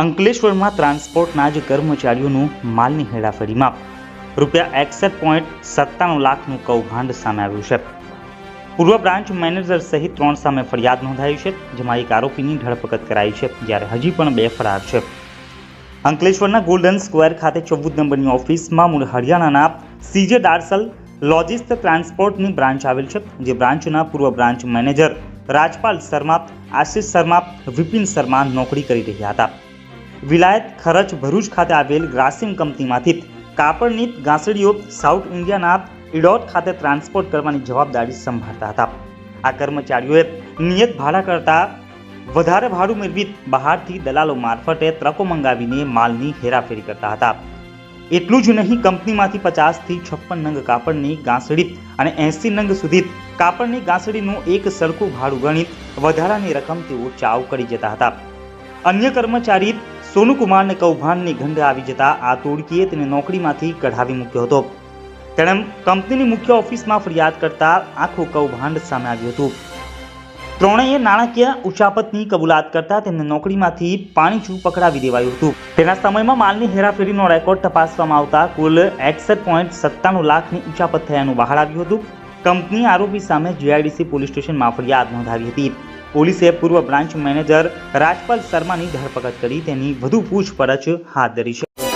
અંકલેશ્વરમાં ટ્રાન્સપોર્ટના જ કર્મચારીઓનું માલની હેરાફેરીમાં. રૂપિયા એકસઠ પોઈન્ટ સત્તાણું લાખનું કૌભાંડ સામે આવ્યું છે. પૂર્વ બ્રાન્ચ મેનેજર સહિત ત્રણ સામે ફરિયાદ નોંધાઈ છે, જેમાં એક આરોપીની ધરપકડ કરાઈ છે, જ્યારે હજી પણ બે ફરાર છે. અંકલેશ્વરના ગોલ્ડન સ્ક્વેર ખાતે ચૌદ નંબરની ઓફિસમાં મૂળ હરિયાણાના સીજે ડાર્સલ લોજિસ્ટ ટ્રાન્સપોર્ટની બ્રાન્ચ આવેલ છે, જે બ્રાન્ચના પૂર્વ બ્રાન્ચ મેનેજર રાજપાલ શર્મા, આશિષ શર્મા, વિપિન શર્મા નોકરી કરી રહ્યા હતા. વિલાયત ખરચ ભરૂચ ખાતે આવેલ ગ્રાસિમ કંપનીમાંથી કાપડની ગાંસડીઓ સાઉથ ઇન્ડિયાના ઇડોટ ખાતે ટ્રાન્સપોર્ટ કરવાની જવાબદારી સંભાળતા હતા. આ કર્મચારીઓએ નિયત ભાડા કરતાં વધારે ભાડું મેળવી બહારથી દલાલો મારફતે ટ્રકો મંગાવીને માલની હેરાફેરી કરતા હતા. એટલું જ નહીં, કંપનીમાંથી પચાસથી છપ્પન નંગ કાપડની ગાંસડી અને એંસી નંગ સુધી કાપડની ગાંસડીનું એક સરખું ભાડું ગણી વધારાની રકમ તેઓ ચાવ કરી જતા હતા. અન્ય કર્મચારી સોનુકુમારને કૌભાંડની ગંધ આવી જતા આ તોડકીએ તેને નોકરીમાંથી કઢાવી મૂક્યો હતો. તેણે કંપનીની મુખ્ય ઓફિસમાં ફરિયાદ કરતા આખું કૌભાંડ સામે આવ્યું હતું. ત્રણેય નાણાકીય ઉચાપતની કબૂલાત કરતા તેમને નોકરીમાંથી પાણીચું પકડાવી દેવાયું હતું. તેના સમયમાં માલની હેરાફેરીનો રેકોર્ડ તપાસવામાં આવતા કુલ એકસઠ પોઈન્ટ સત્તાણું લાખની ઉચાપત થયાનું બહાર આવ્યું હતું. કંપની આરોપી સામે જીઆઈડીસી પોલીસ સ્ટેશનમાં ફરિયાદ નોંધાવી હતી. પોલીસે પૂર્વ બ્રાન્ચ મેનેજર રાજપાલ શર્માની ધરપકડ કરી તેની વધુ પૂછપરછ હાથ ધરી છે.